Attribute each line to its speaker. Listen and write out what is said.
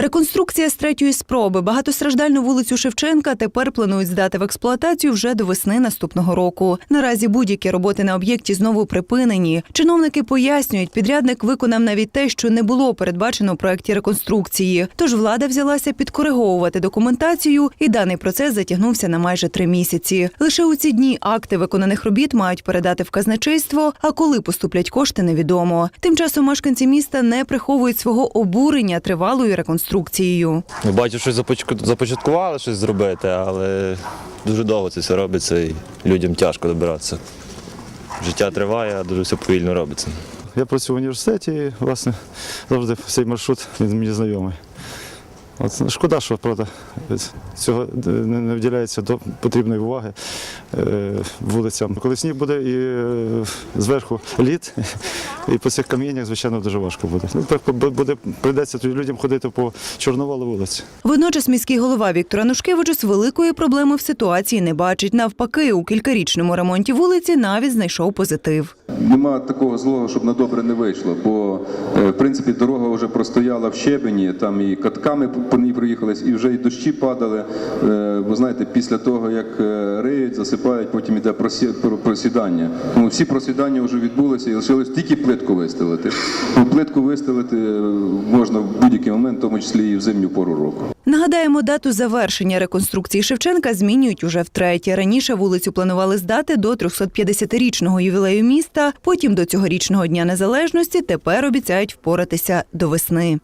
Speaker 1: Реконструкція з третьої спроби багатостраждальну вулицю Шевченка тепер планують здати в експлуатацію вже до весни наступного року. Наразі будь-які роботи на об'єкті знову припинені. Чиновники пояснюють, підрядник виконав навіть те, що не було передбачено у проекті реконструкції. Тож влада взялася підкориговувати документацію, і даний процес затягнувся на майже три місяці. Лише у ці дні акти виконаних робіт мають передати в казначейство. А коли поступлять кошти, невідомо. Тим часом мешканці міста не приховують свого обурення тривалою реконструкцією.
Speaker 2: Ну, Бачу, що започатку- започаткували щось зробити, але дуже довго це все робиться і людям тяжко добиратися. Життя триває, а дуже все повільно робиться.
Speaker 3: Я працюю в університеті, і, власне, завжди цей маршрут він мені знайомий. От, шкода, що правда, цього не вділяється до потрібної уваги е, вулицям. Коли сніг буде і е, зверху лід, і по цих каміннях, звичайно, дуже важко буде. Ну, буде прийдеться людям ходити по Чорноволу вулиці.
Speaker 1: Водночас міський голова Віктор Анушкевичус великої проблеми в ситуації не бачить. Навпаки, у кількарічному ремонті вулиці навіть знайшов позитив.
Speaker 4: Нема такого злого, щоб на добре не вийшло, бо е, в принципі дорога вже простояла в щебені, там і катками по ній проїхались, і вже і дощі падали. Е, Ви знаєте, після того як е, риють, засипають, потім іде просідання. Тому всі просідання вже відбулися і лишилось тільки плитку вистелити. Ну, Плитку вистелити е, можна в будь-який момент, в тому числі і в зимню пору року.
Speaker 1: Нагадаємо, дату завершення реконструкції Шевченка змінюють уже втретє. Раніше вулицю планували здати до 350-річного ювілею міста, потім до цьогорічного дня незалежності. Тепер обіцяють впоратися до весни.